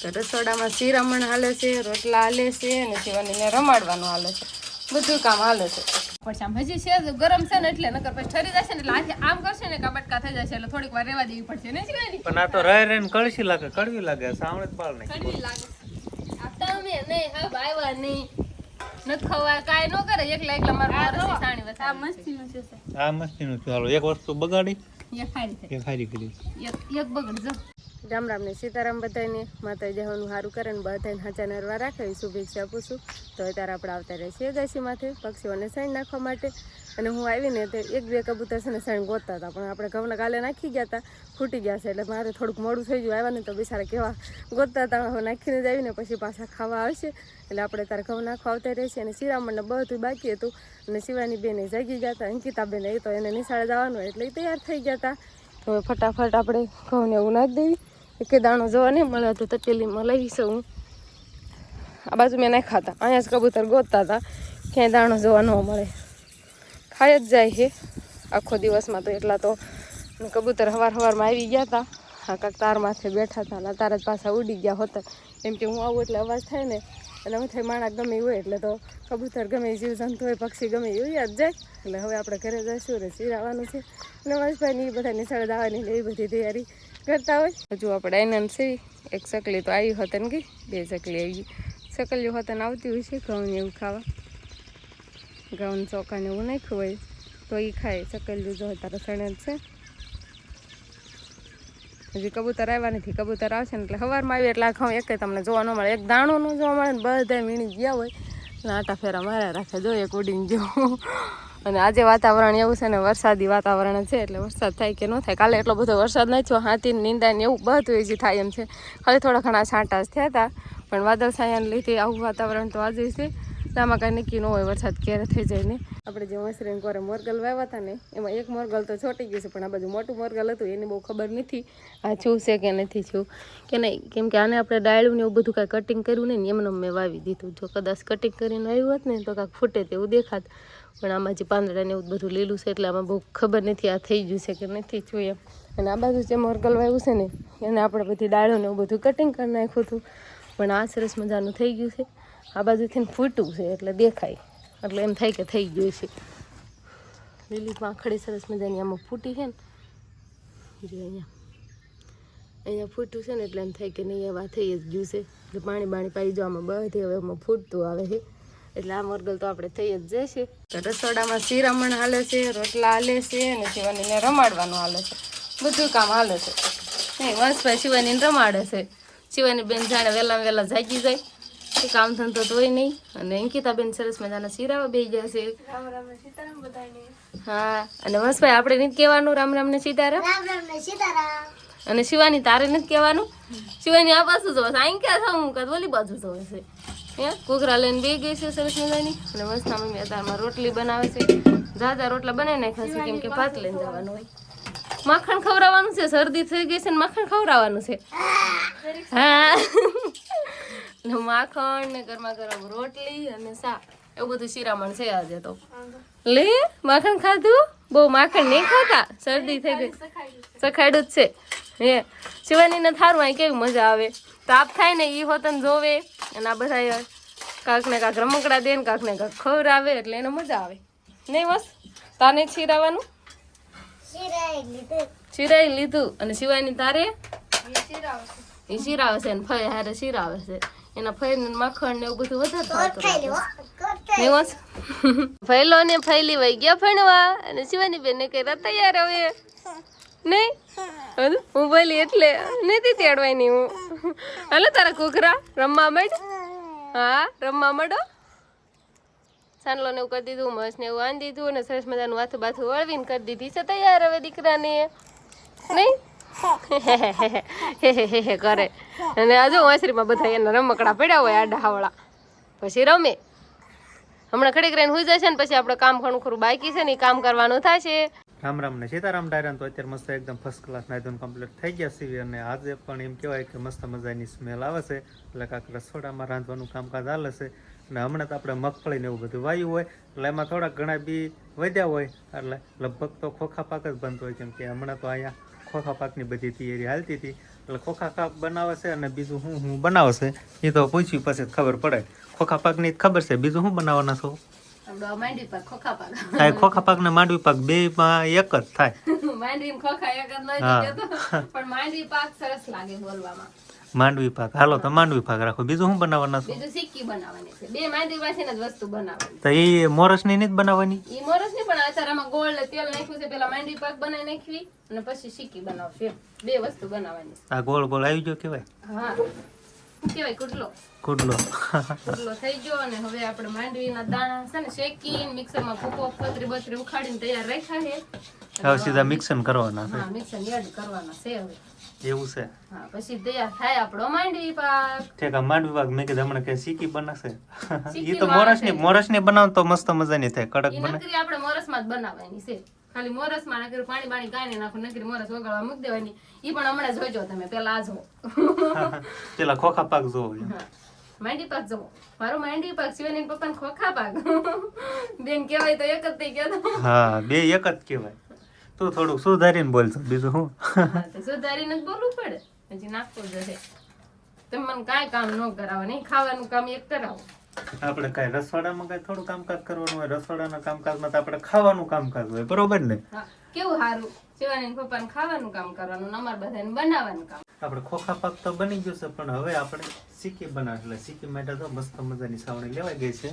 તો રસોડામાં શિરામણ હાલે છે રોટલા હાલે છે અને શિવાનીને રમાડવાનું હાલે છે. બધું કામ હાલે છે. પછી આમ હજી છે ગરમ છે ને એટલે નકર પછી ઠરી જશે ને એટલે આજે આમ કરશે ને કાબટકા થઈ જશે એટલે થોડીક વાર રહેવા દેવી પડશે. ને શિવાની? પણ આ તો રહે રહે ને કળશી લાગે કડવી લાગે સાવણે પાલ નહીં. કડવી લાગે. આ તમે નહીં હા ભાઈવા નહીં. નથી ખવા કાંઈ ન કરે એકલા એકલા મારા માણસની સાણી આ મસ્તીનું હાલો એક વસ્તુ બગાડી એ ખારી એક હારી કરી. એક એક બગડ જો રામ રામને સીતારામ બધાને માતા જવાનું સારું કરે ને બધાને હાચા નરવા રાખે શુભેચ્છા આપું છું. તો અત્યારે આપણે આવતા રહીએ ગાસી માથે પક્ષીઓને સાઈન નાખવા માટે. અને હું આવીને તે એક બે કબૂતર છે ને સાઈન ગોતતા હતા, પણ આપણે ઘઉંના કાલે નાખી ગયા હતા, ફૂટી ગયા છે, એટલે મારે થોડુંક મોડું થઈ ગયું આવ્યા ને તો બિચારા કેવા ગોતતા હતા, હવે નાખીને જ આવીને પછી પાછા ખાવા આવશે. એટલે આપણે તારે ઘઉં નાખવા આવતા રહીએ અને શિરામણને બધું બાકી હતું. અને શિવાની બેને જાગી ગયા હતા, અંકિતાબેન એ તો એને નિશાળે જવાનું એટલે તૈયાર થઈ ગયા હતા. હવે ફટાફટ આપણે ઘઉંને એવું નાખી દેવી. એકે દાણો જોવા નહીં મળે તો તટેલીમાં લઈ હું આ બાજુ મેં નાખ્યા હતા. અહીંયા જ કબૂતર ગોતતા હતા. ક્યાંય દાણો જોવા ન મળે. ખાઈ જ જાય છે. આખો દિવસમાં તો એટલા તો કબૂતર હવાર હવારમાં આવી ગયા હતા. આ કાંક તાર માથે બેઠા હતા અને તાર જ પાછા ઉડી ગયા હોતા. એમ કે હું આવું એટલે અવાજ થાય ને. અને હું થઈ માણસ ગમે હોય એટલે તો કબૂતર ગમે જીવજંતુ હોય, પક્ષી ગમે એવું યાદ જાય. એટલે હવે આપણે ઘરે જઈશું ને ચીરાવાનું છે. અને વાંસભાઈની બધા નિશાળે દાવાની ને એ બધી તૈયારી. કરતા હોય. હજુ આપણે આનંદ છે એક ચકલી તો આવી હોત ને ગઈ બે ચકલી આવી ચકલીઓ હોત ને આવતી હોય છે ઘઉં એવું ખાવા. ઘઉં ચોખાને એવું નાખ્યું હોય, તો એ ખાય. ચકલીઓ જો તારા સણે જ છે. હજી કબૂતર આવ્યા નથી, કબૂતર આવશે ને એટલે સવારમાં આવી એટલે ખાઉં એક તમને જોવા ન મળે. એક દાણું ન જોવા મળે ને બધા વીણી ગયા હોય. અને આટા ફેરા માર્યા રાખે, જો એક ઉડીને ગયો. અને આજે વાતાવરણ એવું છે ને, વરસાદી વાતાવરણ છે એટલે વરસાદ થાય કે ન થાય. કાલે એટલો બધો વરસાદ નહીં થયો હાથી નિંદા ને એવું બધું જે થાય એમ છે. ખાલી થોડા ઘણા છાંટા જ થયા હતા પણ વાદળ સાયાને લીધે આવું વાતાવરણ તો આજે છે. આમાં કાંઈ નક્કી ન હોય, વરસાદ ક્યારે થઈ જાય ને. આપણે જે મસરીને કોરે મોરગલ વાવ્યા હતા ને, એમાં એક મોરગલ તો છોટી ગયું છે, પણ આ બાજુ મોટું મોરગલ હતું, એની બહુ ખબર નથી આ છું છે કે નથી છું કે નહીં, કેમ કે આને આપણે ડાળ્યું ને એવું બધું કાંઈ કટિંગ કર્યું નહીં ને એમને મેં વાવી દીધું. જો કદાચ કટિંગ કરીને આવ્યું હોત ને, તો કાંઈક ફૂટે તેવું દેખાત. પણ આમાં જે પાંદડા ને એવું બધું લીલું છે એટલે આમાં બહુ ખબર નથી, આ થઈ ગયું છે કે નથી જોઈએ અને આ બાજુ જે મોરગલ વાવ્યું છે ને, એને આપણે બધી ડાળો ને એવું બધું કટિંગ કરી નાખ્યું હતું. પણ આ સરસ મજાનું થઈ ગયું છે. આ બાજુથી ફૂટું છે એટલે દેખાય. એટલે એમ થાય કે થઈ ગયું છે. લીલી પાંખડી સરસ મજાની આમાં ફૂટી છે ને. જો અહીંયા. અહીંયા ફૂટું છે ને એટલે એમ થાય કે નહીં એવા થઈ જ ગયું છે. એટલે પાણી બાણી પાઈ જવામાં બધી હવે આમાં ફૂટતું આવે છે. એટલે આ મરગલ તો આપણે થઈ જ જશે. તો રસોડામાં શિરામણ હાલે છે રોટલા હાલે છે અને શિવાનીને રમાડવાનું હાલે છે. બધું કામ હાલે છે. નહીં વંશભાઈ શિવાનીને રમાડે છે. શિવાની બેન જાણે વહેલા વહેલા જાગી જાય. એ કામ ધંધો તો હોય નહીં. અને અંકિતાબેન સરસ મજાના શિરાવા બે ગયા છે. હા અને વંશભાઈ આપણે નથી કહેવાનું રામ રામ ને સીતારામ? અને શિવાની તારે નથી કહેવાનું? શિવાની આ બાજુ જોવે છે. અહીં ક્યાં થવું કાં ઓલી બાજુ જોવે છે. હે? કુકરા લઈને બે ગઈ છે સરસ મજાની. અને વસ્તા મમ્મી અત્યારમાં રોટલી બનાવે છે. દાદા રોટલા બનાવી નાખ્યા છે કેમ ભાત લઈને જવાનું હોય. માખણ ખવડાવવાનું છે. શરદી થઈ ગઈ છે ને માખણ ખવડાવવાનું છે. હા. માખણ ને ગરમા ગરમ રોટલી અને શાક. એવું બધું શિરામણ છે આજે તો. લે, માખણ ખાધું? બહુ માખણ નહીં ખાતા. શરદી થઈ ગઈ. સખાડું જ છે. હે. શિવાનીને થારું અહીં કેવી મજા આવે? તાપ થાય ને એ હોતન જોવે અને આ બધા કાંક ને કાંક રમકડા દે ને કાંક ને કાંક ખવડાવે એટલે એને મજા આવે. નહીં બસ તાને છીરાવાનું? શિરાઈ લીધું. અને સિવાયની તારે? એ શિરાવે છે ને ફય હારે શિરાવે છે એના ને માખણ ને એવું બધું વધારે થતું ફૈલો ને ફૈલી વહી ગયા ભણવા. અને શિવાની બેન ને કર્યા તૈયાર હવે? નહીં? હું. બોલી એટલે નથી નહીં હું. હાલો તારા કુકરા રમવા માંડ. હા રમવા માંડો. સાનલો ને એવું કરી દીધું મસ ને એવું આન દીધું અને સરસ મજાનું માથું બાથું વળવીને કરી દીધી. છે તૈયાર હવે દીકરાને. નહીં? કરે અને હજુ વાંસરીમાં બધા એના રમકડા પડ્યા હોય આડા હાવળા પછી રમે. હમણાં ખડીક રહીને હુઈ જશે ને પછી આપણે કામ ઘણું ખરું બાકી છે ને કામ કરવાનું થશે. રામ રામ ને સીતારામ ડાયરાન તો અત્યારે મસ્ત એકદમ ફર્સ્ટ ક્લાસ નાયદોન કમ્પ્લીટ થઈ ગયા સીવી અને આજે પણ એમ કહેવાય કે મસ્ત મજાની સ્મેલ આવે છે. એટલે કાંક રસોડામાં રાંધવાનું કામકાજ હાલે છે. અને હમણાં તો આપણે મગફળી ને એવું બધું વાયું હોય. એટલે એમાં થોડાક ઘણા બી વધ્યા હોય. એટલે લગભગ તો ખોખા પાક જ બનતો હોય. કેમ કે હમણાં તો અહીંયા ખોખા પાકની બધી તૈયારી હાલતી હતી. એટલે ખોખા પાક બનાવે છે અને બીજું શું શું બનાવે છે, એ તો પૂછ્યું પછી ખબર પડે. ખોખા પાકની જ ખબર છે. બીજું શું બનાવવાના છો? પાક ખોખા ને માંડવી પાક બે માં એક જ થાય. માંડવી ખોખા એક જ લઈ હા. દીધો તો. પણ માંડવી પાક સરસ લાગે બોલવામાં. માંડવી પાક. હાલો તો માંડવી પાક રાખો. બીજું શું બનાવવાના છો? બીજું સિક્કી બનાવવાની છે. બે માંડવી પાસેને જ વસ્તુ બનાવવાની. તો એ મોરસની નહીં જ બનાવવાની? એ મોરસની પણ આમાં ગોળ ને તેલ નાખ્યું છે. પેલા માંડવી પાક બનાવી નાખવી અને પછી સિક્કી બનાવશે બે વસ્તુ બનાવવાની આ ગોળ ગોળ આવી ગયો કેવાય હા. શું કહેવાય કુટલો કુટલો થઈ ગયો અને હવે આપણે માંડવીના દાણા છે ને શેકીને મિક્સરમાં ફૂકો ફતરી બતરી ઉખાડીને તૈયાર રાખ્યા છે. હવે સીધા મિક્સન કરવાના હા મિક્સર એડ કરવાના છે હવે. એવું છે. હા પછી તૈયાર થાય આપણો માંડવી પાક. ઠીક માંડવી પાક મેં કીધું હમણાં કે સીકી બનાશે? એ તો મોરસની મોરસની બનાવ તો મસ્ત મજાની થાય કડક બને. આપણે મોરસમાં જ બનાવવાની છે. ખાલી મોરસમાં નકરી પાણી પાણી કાંઈ નાખું નકરી મોરસ ઓગળવા મૂકી દેવાની. ઈ પણ હમણાં જોજો તમે પેલા જો પેલા ખોખા પાક જો માંડી પાક જો મારો માંડી પાક શિવાની પપ્પા ખોખા પાક. બેન કહેવાય તો એક જ થઈ ગયા હા બે એક જ કહેવાય. તું થોડુંક સુધારીને બોલશો બીજું હું હા, સુધારીને જ બોલવું પડે. હજી નાખવું જશે તમે મને કાંઈ કામ ન કરાવો નહીં ખાવાનું કામ એક કરાવો. આપણે કઈ રસોડામાં કઈ થોડું કામકાજ કરવાનું હોય રસોડાના કામકાજમાં તો આપણે ખાવાનું કામકાજ હોય બરોબર ને? કેવું સારું શિવાની પપ્પાને ખાવાનું કામ કરવાનું અમારે બધાને બનાવવાનું કામ. આપણે ખોખા પાક તો બની ગયું છે પણ હવે આપણે સિક્કી બનાવ એટલે સિક્કી માટે તો મસ્ત મજાની સાવણી લેવાઈ ગઈ છે.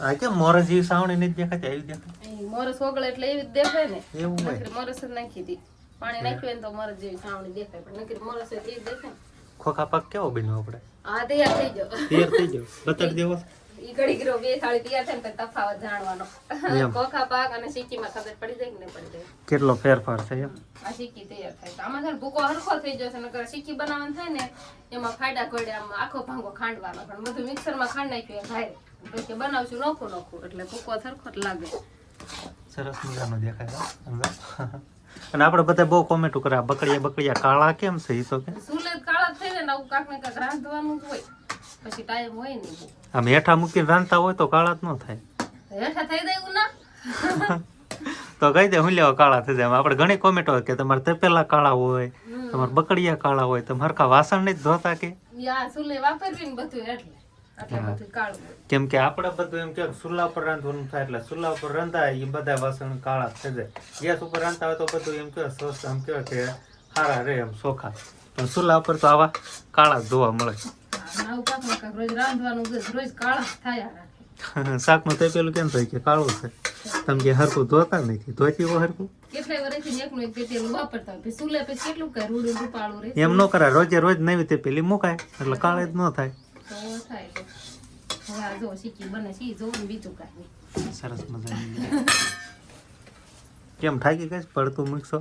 આ કેમ મોરસ જેવી સાવણી નથી દેખાતી આવી દેખાય? મોરસ ઓગળે એટલે એવી જ દેખાય ને. એવું હોય. મોરસ જ નાખી દી પાણી નાખ્યું તો મોરસ જેવી સાવણી દેખાય પણ નકરી મોરસ હોય તો એ જ દેખાય ખોખા પાક કેવો બન્યો આપણે? હા તૈયાર થઈ ગયો તૈયાર થઈ ગયો બતાડી દેવો. ઈ ઘડી ગયો બે થાળી તૈયાર થાય ને તફાવત જાણવાનો. કોખા પાક અને સિક્કીમાં ખબર પડી જાય કે નહીં પડી જાય. કેટલો ફેરફાર છે એમ? આ સિક્કી તૈયાર થાય. તો આમાં ભૂકો હરખો થઈ જશે નકર સીકી બનાવવાનું થાય ને એમાં ફાડા કોડે આમ આખો ભાંગો ખાંડવાનો. પણ બધું મિક્સરમાં ખાંડ નાખ્યું ભાઈ. પછી બનાવશું નોખું નોખું એટલે ભૂકો સરખો જ લાગે. સરસ મજાનો દેખાય સમજો? અને આપણે બધા બહુ કોમેન્ટ કરે બકડિયા બકડિયા કાળા કેમ છે ઈ તો કે? સુલે કાળા થઈ ને આવું કાંક ને કાંક રાંધવાનું હોય. પછી ટાઈમ હોય નહીં. આમ હેઠા મૂકીને રાંધતા હોય તો કાળા જ ન થાય. હેઠા થઈ જાય એવું ના? તો કહી દે હું લેવા કાળા થઈ જાય. આપણે ઘણી કોમેન્ટ કે તમારે તપેલા કાળા હોય તમારે બકડિયા કાળા હોય તમે હરખા વાસણ નહીં ધોતા કે? યા સુલે વાપરવી ને બધું એટલે. કેમ કે આપણે બધું એમ કે ચૂલા ઉપર રાંધવાનું થાય એટલે ચૂલા ઉપર રંધાય એ બધા વાસણ કાળા થઈ જાય. ગેસ ઉપર રાંધતા હોય તો બધું એમ કે સ્વસ્થ આમ કહેવાય કે સારા રહે એમ સોખા. પણ ચૂલા ઉપર તો આવા કાળા જ જોવા મળે. હા, તો પેલું કેમ થાય કે કાળું છે તમે કે હરકું ધોતા નથી ધોતી હોય રહે. એમ ન કરાય રોજે રોજ નવી તે પેલી મુકાય એટલે કાળે જ ન થાય. તો થાય તો હવે આ જો શીખી બને છે ઈ બીજું કાંઈ નહીં સરસ મજાની કેમ થાકી ગઈ પડતું મૂકશો?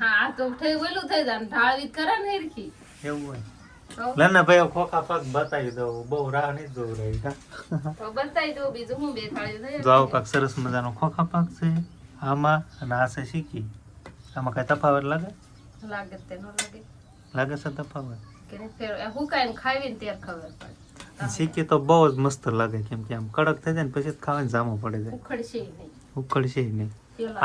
હા તો થઈ વેલું થઈ જાય. ઢાળવી કરે ને હેરખી. એવું હોય. લના ભાઈ ખોખા પગ બતાવી દઉં. બહુ રાહ નહીં જોવું રહી તો બતાવી દો બીજું હું બે થાળી થઈ જો આવો કાંક સરસ મજાનો ખોખા પાક છે. આમાં અને આ છે શીખી. આમાં કઈ તફાવત લાગે? લાગે તે ન લાગે. લાગે છે તફાવત? કે નહીં ફેર હું કાંઈ ખાવી ને ત્યારે ખબર પડે. શીખી તો બહુ જ મસ્ત લાગે કેમ કે આમ કડક થઈ જાય ને પછી ખાવાની જામો પડે જાય. ઉખડશે નહીં. ઉખડશે નહીં.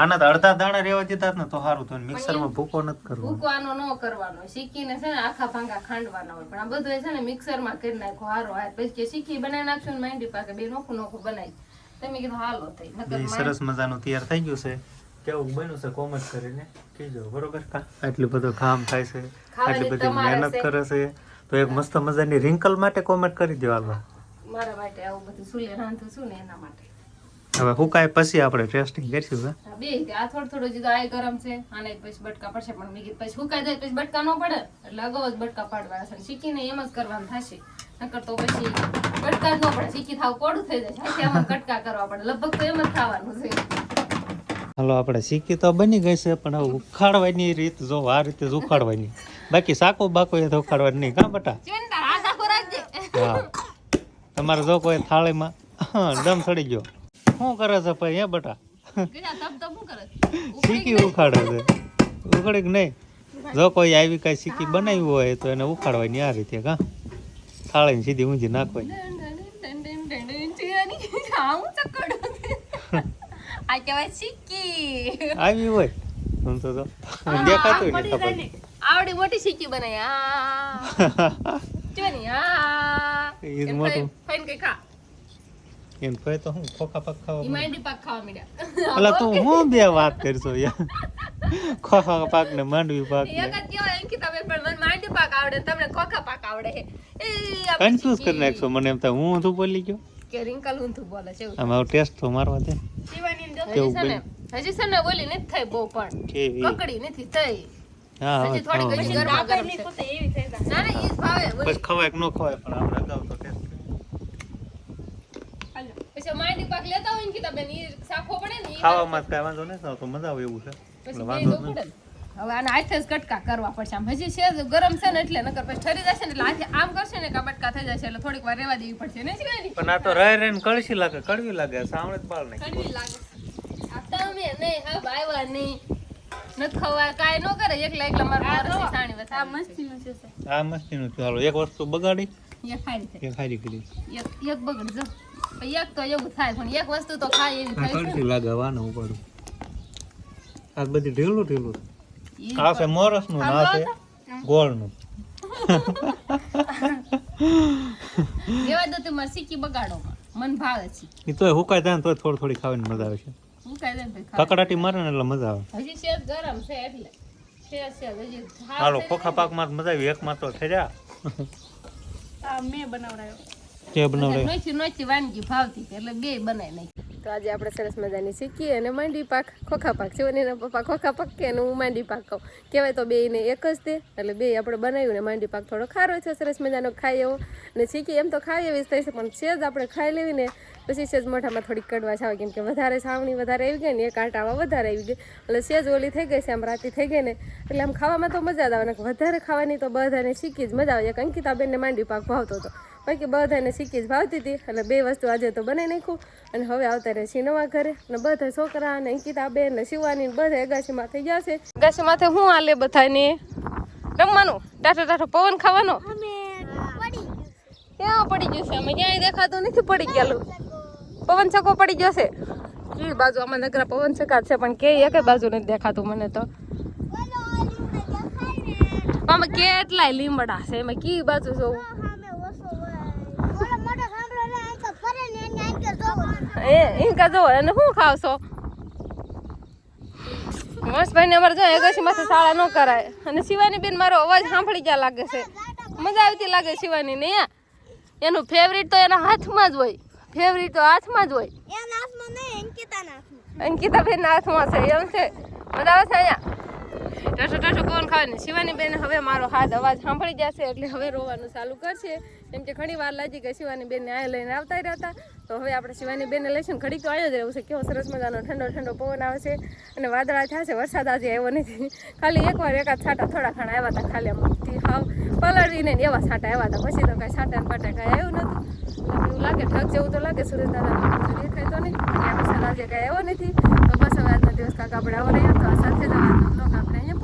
આના તો અડધા દાણા રેવા દેતા ને તો સારું તો મિક્સરમાં ભૂકો નથી કરવો ભૂકવાનો ન કરવાનો. શીખીને છે ને આખા ભાંગા ખાંડવાના હોય. પણ આ બધું છે ને મિક્સરમાં કરી નાખો હારો હાર. પછી શીખી બનાવી નાખશું ને માંડી પાકે બે નોખું નોખું બનાવી. તમે કીધું હાલો થઈ. સરસ મજાનું તૈયાર થઈ ગયું છે. કેવું બન્યું છે કોમેન્ટ કરીને કહેજો બરોબર? આટલું બધું કામ થાય છે આટલી બધી મહેનત કરે છે. તો એક મસ્ત મજાની રિંકલ માટે કોમેન્ટ કરી દો મારા માટે આવું બધું સુલે રાંધું છું ને એના માટે. હવે હુકાય પછી આપણે ટેસ્ટિંગ કરીશું હા? બે આ થોડું થોડું જીધું આ ગરમ છે. આને પછી બટકા પડશે પણ મેં કીધું પછી સુકાઈ જાય પછી બટકા ન પડે. એટલે અગાઉ જ બટકા પાડવાના છે. શીખીને એમ જ કરવાનું થશે. નકર તો પછી બટકા જ ન પડે. શીખી થાવ કોડું થઈ જાય. સાથે આમાં કટકા કરવા પડે. લગભગ તો એમ જ થવાનું છે. હાલો આપણે શીખી તો બની ગઈ છે પણ હવે ઉખાડવાની રીત જો આ રીતે જ ઉખાડવાની બાકી સાકો બાકો એ તો ઉખાડવાની નહીં કાં બટા હા તમારે જો કોઈ થાળીમાં દમ સડી ગયો શું કરે છે ભાઈ હે બટા શીખી ઉખાડે છે ઉખાડે કે નહીં જો કોઈ આવી કાંઈ શીખી બનાવી હોય તો એને ઉખાડવાની આ રીતે કા થાળીને સીધી ઊંધી નાખવાની આ કહેવાય સિક્કી આવી હોય હું તો દેખાતું નહીં ખબર આવડી મોટી સિક્કી બનાવી આ જોની આ ઈ મોટું. ફાઈન- કઈ ખા એમ કહે તો હું ખોખા પાક ખાવા માંડી પાક ખાવા માંડ્યા અલા તું હું બે વાત કરશો યાર ખોખા પાક ને માંડવી પાક એક જ કયો એમ કે તમે પણ મને માંડી પાક આવડે તમને ખોખા પાક આવડે એ કન્ફ્યુઝ કરી નાખશો મને એમ થાય હું ઊંધું બોલી ગયો કે રિંકલ ઊંધું બોલે છે આમાં ટેસ્ટ તો મારવા દે. હજી છે ને હજી છે ને બોલી નથી થઈ બહુ પણ. કકડી નથી થઈ. હા હજી થોડી ઘણી ખાવા ગરમા ગરમ છે. ના ના ઈ ભાવે. બસ ખવાય કે ન ખવાય પણ આપણે અગાઉ તો ટેસ્ટ પછી માંડી પાક લેતા હોય ને કીધા બેન ઈ પડે ને ખાવામાં કાંઈ વાંધો નથી મજા આવે એવું છે. વાંધો. હવે આના હાથે જ કટકા કરવા પડશે. આમ હજી છે જ ગરમ છે ને એટલે નકર પછી ઠરી જશે ને એટલે હાથે આમ કરશે ને કબટકા બટકા થઈ જશે એટલે થોડીક વાર રહેવા દેવી પડશે. ને પણ આ તો રહે રહીને કળશી લાગે કડવી લાગે સાવણે જ બાળ નહીં કડવી લાગે. આ તમે નહીં હા બાયવા નહીં. ન ખવા કાય ન કરે એકલા એકલા મારા માણસની સાણી વસાવી આ મસ્તીનું છે. હાલો એક વસ્તુ બગાડી. એક ખાઈ છે એક હારી કરી. એક એક બગડ જો. એક તો એવું થાય પણ એક વસ્તુ તો ખાય એવી થાય કડવી લાગે વાનું ઉપાડું. આ બધી ઢીલું ઢીલું આ છે મોરસનું આ છે ગોળનું રેવા દો તમારે શીખી બગાડો મન ભાવે છે. એ તોય હુકાય જાય તોય થોડી થોડી ખાવાની મજા આવે છે. કકડાટી મારે ને એટલે મજા આવે. હજી શેર ગરમ છે એટલે. હાલો ખોખા પાકમાં મજા આવી. એક માં તો થઈ જા. મેં બનાવડાયો. તે બનાવડે નોખી નોખી વાનગી ભાવતી એટલે બે બનાવી નાખી. તો આજે આપણે સરસ મજાની શીખીએ અને માંડી પાક, ખોખા પાક. છે એના પપ્પા ખોખા પાક કે અને હું માંડી પાક કહું. કહેવાય તો બેયને એક જ દે એટલે બે આપણે બનાવ્યું ને માંડી પાક થોડો ખારો છે, સરસ મજાનો ખાઈ એવો અને શીખીએ એમ તો ખાઈ એવી જ થઈ છે પણ છે જ આપણે ખાઈ લેવી ને પછી સેજ મોઢામાં થોડીક કડવા આવે કેમ કે વધારે છાવણી વધારે આવી ગઈ ને એક આટાવા વધારે આવી ગઈ. એટલે સેજ ઓલી થઈ ગઈ છે આમ રાતી થઈ ગઈ ને. એટલે આમ ખાવામાં તો મજા જ આવે ને વધારે ખાવાની તો બધાને શીખી જ મજા આવે. એક અંકિતાબેનને માંડી પાક ભાવતો હતો. બાકી બધાને શીખી જ ભાવતી હતી એટલે બે વસ્તુ આજે તો બનાવી નાખ્યું અને હવે આવતા રહે છે નવા ઘરે. અને બધા છોકરા અને અંકિતાબેન ને શિવાની બધા અગાશીમાં થઈ ગયા છે. અગાશીમાંથી શું હાલે બધાને? રમવાનું? ટાટો ટાટો પવન ખાવાનો? ક્યાં પડી ગયું છે? અમે ક્યાંય દેખાતું નથી પડી ગયેલું. પવન ચકો પડી ગયો છે. કઈ બાજુ આમાં નગરા પવન ચકા છે, પણ કે એક બાજુ નથી દેખાતું મને તો. આમાં કેટલાય લીમડા છે, એમાં કી બાજુ જોવું? એ ઇનકા જો એને શું ખાવશો? મસ્તભાઈ ને અમારે જો એગાસી માથે શાળા ન કરાય. અને શિવાની બેન મારો અવાજ સાંભળી ગયા લાગે છે. મજા આવતી લાગે શિવાની ને એનું ફેવરિટ તો એના હાથમાં જ હોય. ફેવરિટ તો હાથમાં જ હોય. અંકિતા બેન ના હાથમાં. છે એમ છે. મજા આવે અહીંયા. ટાટો ટાટો કોણ ખાવે ને? શિવાની બેન હવે મારો હાથ અવાજ સાંભળી જશે, એટલે હવે રોવાનું ચાલુ કરશે. કેમ કે ઘણી વાર લાગી કે શિવાની બેનને આ લઈને આવતા રહ્યા હતા. તો હવે આપણે શિવાની બેનને લઈશું ઘડીક તો આવ્યો જ રહેવું છે. કેવો સરસ મજાનો ઠંડો ઠંડો પવન આવે છે. અને વાદળા થયા છે, વરસાદ આજે આવ્યો નથી. ખાલી એકવાર એકાદ છાંટા થોડા ઘણા આવ્યા હતા ખાલી આમથી હાવ પલળીને એવા છાંટા આવ્યા હતા. પછી તો કાંઈ છાંટા ને પાટા કાંઈ આવ્યું નથી એવું લાગે, ઠગ જેવું તો લાગે સુરેશ દાદા દેખાય તો નહીં. વરસાદ આજે કાંઈ આવ્યો નથી. તો બસ હવે આજનો દિવસ કાંક આપણે આવો રહ્યા તો આ સાથે જ આજનો બ્લોગ આપણે અહીંયા